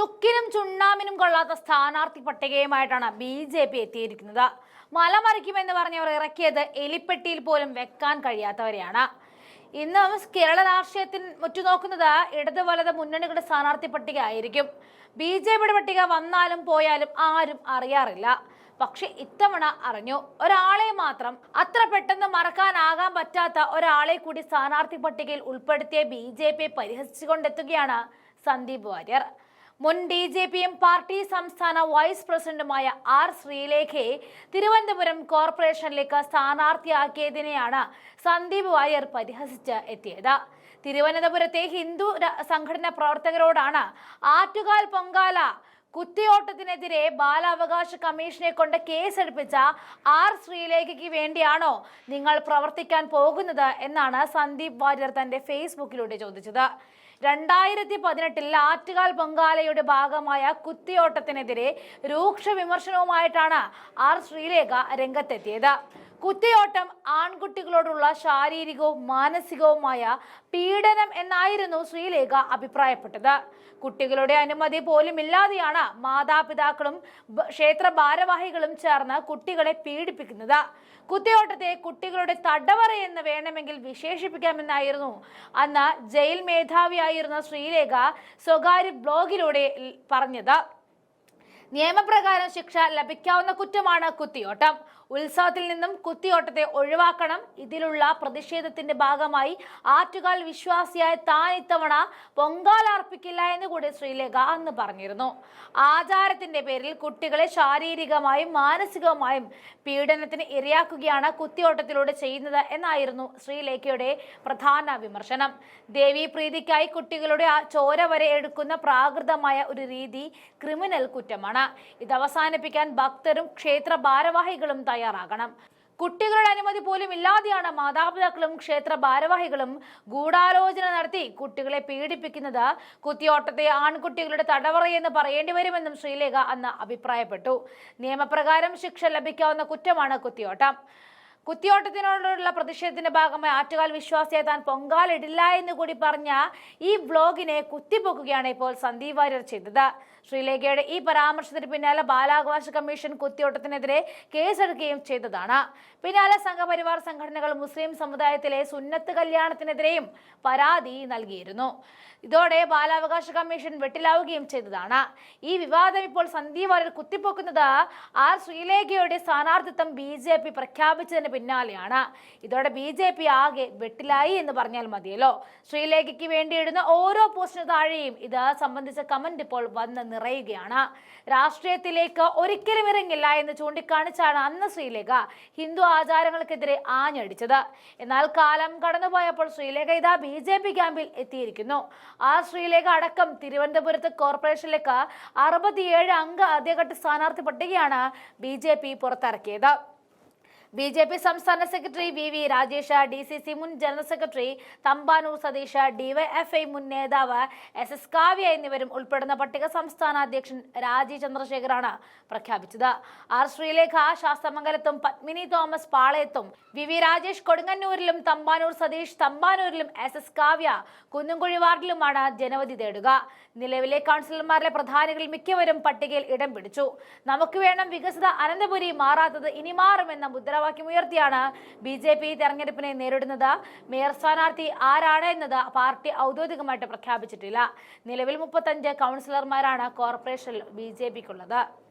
ചുക്കിനും ചുണ്ണാമിനും കൊള്ളാത്ത സ്ഥാനാർത്ഥി പട്ടികയുമായിട്ടാണ് B J P എത്തിയിരിക്കുന്നത്. മലമറിക്കുമെന്ന് പറഞ്ഞവർ ഇറക്കിയത് എലിപ്പെട്ടിയിൽ പോലും വെക്കാൻ കഴിയാത്തവരെയാണ്. ഇന്ന് കേരള രാഷ്ട്രീയത്തിൽ ഉറ്റുനോക്കുന്നത് ഇടത് വലത് മുന്നണികളുടെ സ്ഥാനാർത്ഥി പട്ടിക ആയിരിക്കും ബി ജെ പിയുടെ പട്ടിക വന്നാലും പോയാലും ആരും അറിയാറില്ല. പക്ഷെ ഇത്തവണ അറിഞ്ഞു. ഒരാളെ മാത്രം അത്ര പെട്ടെന്ന് മറക്കാനാകാൻ പറ്റാത്ത ഒരാളെ കൂടി സ്ഥാനാർത്ഥി പട്ടികയിൽ ഉൾപ്പെടുത്തിയ ബി ജെ പി പരിഹസിച്ചുകൊണ്ടെത്തുകയാണ് സന്ദീപ് വാര്യർ. മുൻ ഡി ജെ പിയും പാർട്ടി സംസ്ഥാന വൈസ് പ്രസിഡന്റുമായ ആർ ശ്രീലേഖയെ തിരുവനന്തപുരം കോർപ്പറേഷനിലേക്ക് സ്ഥാനാർത്ഥിയാക്കിയതിനെയാണ് സന്ദീപ് വാര്യർ പരിഹസിച്ച് എത്തിയത്. തിരുവനന്തപുരത്തെ ഹിന്ദു സംഘടനാ പ്രവർത്തകരോടാണ് ആറ്റുകാൽ പൊങ്കാല കുത്തിയോട്ടത്തിനെതിരെ ബാലാവകാശ കമ്മീഷനെ കൊണ്ട് കേസെടുപ്പിച്ച ആർ ശ്രീലേഖയ്ക്ക് വേണ്ടിയാണോ നിങ്ങൾ പ്രവർത്തിക്കാൻ പോകുന്നത് എന്നാണ് സന്ദീപ് വാര്യർ തന്റെ ഫേസ്ബുക്കിലൂടെ ചോദിച്ചത്. രണ്ടായിരത്തി പതിനെട്ടിൽ ആറ്റുകാൽ പൊങ്കാലയുടെ ഭാഗമായ കുത്തിയോട്ടത്തിനെതിരെ രൂക്ഷ വിമർശനവുമായിട്ടാണ് ആർ ശ്രീലേഖ രംഗത്തെത്തിയത്. കുത്തിയോട്ടം ആൺകുട്ടികളോടുള്ള ശാരീരികവും മാനസികവുമായ പീഡനം എന്നായിരുന്നു ശ്രീലേഖ അഭിപ്രായപ്പെട്ടത്. കുട്ടികളുടെ അനുമതി പോലും ഇല്ലാതെയാണ് മാതാപിതാക്കളും ക്ഷേത്ര ഭാരവാഹികളും ചേർന്ന് കുട്ടികളെ പീഡിപ്പിക്കുന്നത്. കുത്തിയോട്ടത്തെ കുട്ടികളുടെ തടവറ എന്ന് വേണമെങ്കിൽ വിശേഷിപ്പിക്കാമെന്നായിരുന്നു. അന്ന് ജയിൽ മേധാവിയായിരുന്ന ശ്രീലേഖ സ്വകാര്യ ബ്ലോഗിലൂടെ പറഞ്ഞത്. നിയമപ്രകാരം ശിക്ഷ ലഭിക്കാവുന്ന കുറ്റമാണ് കുത്തിയോട്ടം. ഉത്സവത്തിൽ നിന്നും കുത്തിയോട്ടത്തെ ഒഴിവാക്കണം. ഇതിലുള്ള പ്രതിഷേധത്തിന്റെ ഭാഗമായി ആറ്റുകാൽ വിശ്വാസിയായ താൻ ഇത്തവണ പൊങ്കാലർപ്പിക്കില്ല എന്ന് കൂടി ശ്രീലേഖ അന്ന് പറഞ്ഞിരുന്നു. ആചാരത്തിന്റെ പേരിൽ കുട്ടികളെ ശാരീരികമായും മാനസികമായും പീഡനത്തിന് ഇരയാക്കുകയാണ് കുത്തിയോട്ടത്തിലൂടെ ചെയ്യുന്നത് എന്നായിരുന്നു ശ്രീലേഖയുടെ പ്രധാന വിമർശനം. ദേവി പ്രീതിക്കായി കുട്ടികളുടെ ആ ചോര വരെ എടുക്കുന്ന പ്രാകൃതമായ ഒരു രീതി ക്രിമിനൽ കുറ്റമാണ്. ഇത് അവസാനിപ്പിക്കാൻ ഭക്തരും ക്ഷേത്ര ഭാരവാഹികളും തയ്യാറാകണം. കുട്ടികളുടെ അനുമതി പോലും ഇല്ലാതെയാണ് മാതാപിതാക്കളും ക്ഷേത്ര ഭാരവാഹികളും ഗൂഢാലോചന നടത്തി കുട്ടികളെ പീഡിപ്പിക്കുന്നത്. കുത്തിയോട്ടത്തെ ആൺകുട്ടികളുടെ തടവറയെന്ന് പറയേണ്ടി വരുമെന്നും ശ്രീലേഖ അന്ന് അഭിപ്രായപ്പെട്ടു. നിയമപ്രകാരം ശിക്ഷ ലഭിക്കാവുന്ന കുറ്റമാണ് കുത്തിയോട്ടം. കുത്തിയോട്ടത്തിനോടുള്ള പ്രതിഷേധത്തിന്റെ ഭാഗമായി ആറ്റുകാൽ വിശ്വാസിയെ താൻ പൊങ്കാലിടില്ല എന്ന് കൂടി പറഞ്ഞ ഈ ബ്ലോഗിനെ കുത്തിപ്പൊക്കുകയാണ് ഇപ്പോൾ സന്ദീപ് വാര്യർ ചെയ്തത്. ശ്രീലേഖയുടെ ഈ പരാമർശത്തിന് പിന്നാലെ ബാലാവകാശ കമ്മീഷൻ കുത്തിയോട്ടത്തിനെതിരെ കേസെടുക്കുകയും ചെയ്തതാണ്. പിന്നാലെ സംഘപരിവാർ സംഘടനകൾ മുസ്ലിം സമുദായത്തിലെ സുന്നത്ത് കല്യാണത്തിനെതിരെയും പരാതി നൽകിയിരുന്നു. ഇതോടെ ബാലാവകാശ കമ്മീഷൻ വെട്ടിലാവുകയും ചെയ്തതാണ്. ഈ വിവാദം ഇപ്പോൾ സന്ദീപ് വാര്യർ കുത്തിപ്പൊക്കുന്നത് ആർ ശ്രീലേഖയുടെ സ്ഥാനാർത്ഥിത്വം ബി ജെ പി പ്രഖ്യാപിച്ചതിന് പിന്നാലെയാണ്. ഇതോടെ ബി ജെ പി ആകെ വെട്ടിലായി എന്ന് പറഞ്ഞാൽ മതിയല്ലോ. ശ്രീലേഖയ്ക്ക് വേണ്ടി ഇടുന്ന ഓരോ പോസ്റ്റിന് താഴെയും ഇത് സംബന്ധിച്ച കമന്റ് ഇപ്പോൾ വന്ന് നിറയുകയാണ്. രാഷ്ട്രീയത്തിലേക്ക് ഒരിക്കലും ഇറങ്ങില്ല എന്ന് ചൂണ്ടിക്കാണിച്ചാണ് അന്ന് ശ്രീലേഖ ഹിന്ദു ആചാരങ്ങൾക്കെതിരെ ആഞ്ഞടിച്ചത്. എന്നാൽ കാലം കടന്നുപോയപ്പോൾ ശ്രീലേഖ ഇതാ ബി ജെ പി ക്യാമ്പിൽ എത്തിയിരിക്കുന്നു. ആ ശ്രീലേഖ അടക്കം തിരുവനന്തപുരത്ത് കോർപ്പറേഷനിലേക്ക് അറുപത്തിയേഴ് അംഗ ആദ്യഘട്ട സ്ഥാനാർത്ഥി പട്ടികയാണ് ബി ജെ പി പുറത്തിറക്കിയത്. ബി ജെ പി സംസ്ഥാന secretary V V Rajesh D C C മുൻ general secretary Thampanoor Satheesh DYFI മുൻ നേതാവ് എസ് എസ് കാവ്യ എന്നിവരും ഉൾപ്പെടുന്ന പട്ടിക സംസ്ഥാന അധ്യക്ഷൻ രാജീവ് ചന്ദ്രശേഖറാണ് പ്രഖ്യാപിച്ചത്. ആർ ശ്രീലേഖ ശാസ്തമംഗലത്തും പത്മിനി തോമസ് പാളയത്തും വി വി രാജേഷ് കൊടുങ്ങന്നൂരിലും തമ്പാനൂർ സതീഷ് തമ്പാനൂരിലും എസ് എസ് കാവ്യ കുന്നുംകുഴി വാർഡിലുമാണ് ജനവധി തേടുക. നിലവിലെ കൗൺസിലർമാരിലെ പ്രധാനികൾ മിക്കവരും പട്ടികയിൽ ഇടം പിടിച്ചു. നമുക്ക് വേണം വികസിത അനന്തപുരി മാറാത്തത് ഇനി മാറുമെന്ന മുദ്രാവാക്യം ഉയർത്തിയാണ് ബി ജെ പി തെരഞ്ഞെടുപ്പിനെ നേരിടുന്നത്. മേയർ സ്ഥാനാർത്ഥി ആരാണ് എന്നത് പാർട്ടി ഔദ്യോഗികമായിട്ട് പ്രഖ്യാപിച്ചിട്ടില്ല. നിലവിൽ മുപ്പത്തഞ്ച് കൗൺസിലർമാരാണ് കോർപ്പറേഷനിൽ ബി ജെ പിക്കുള്ളത്.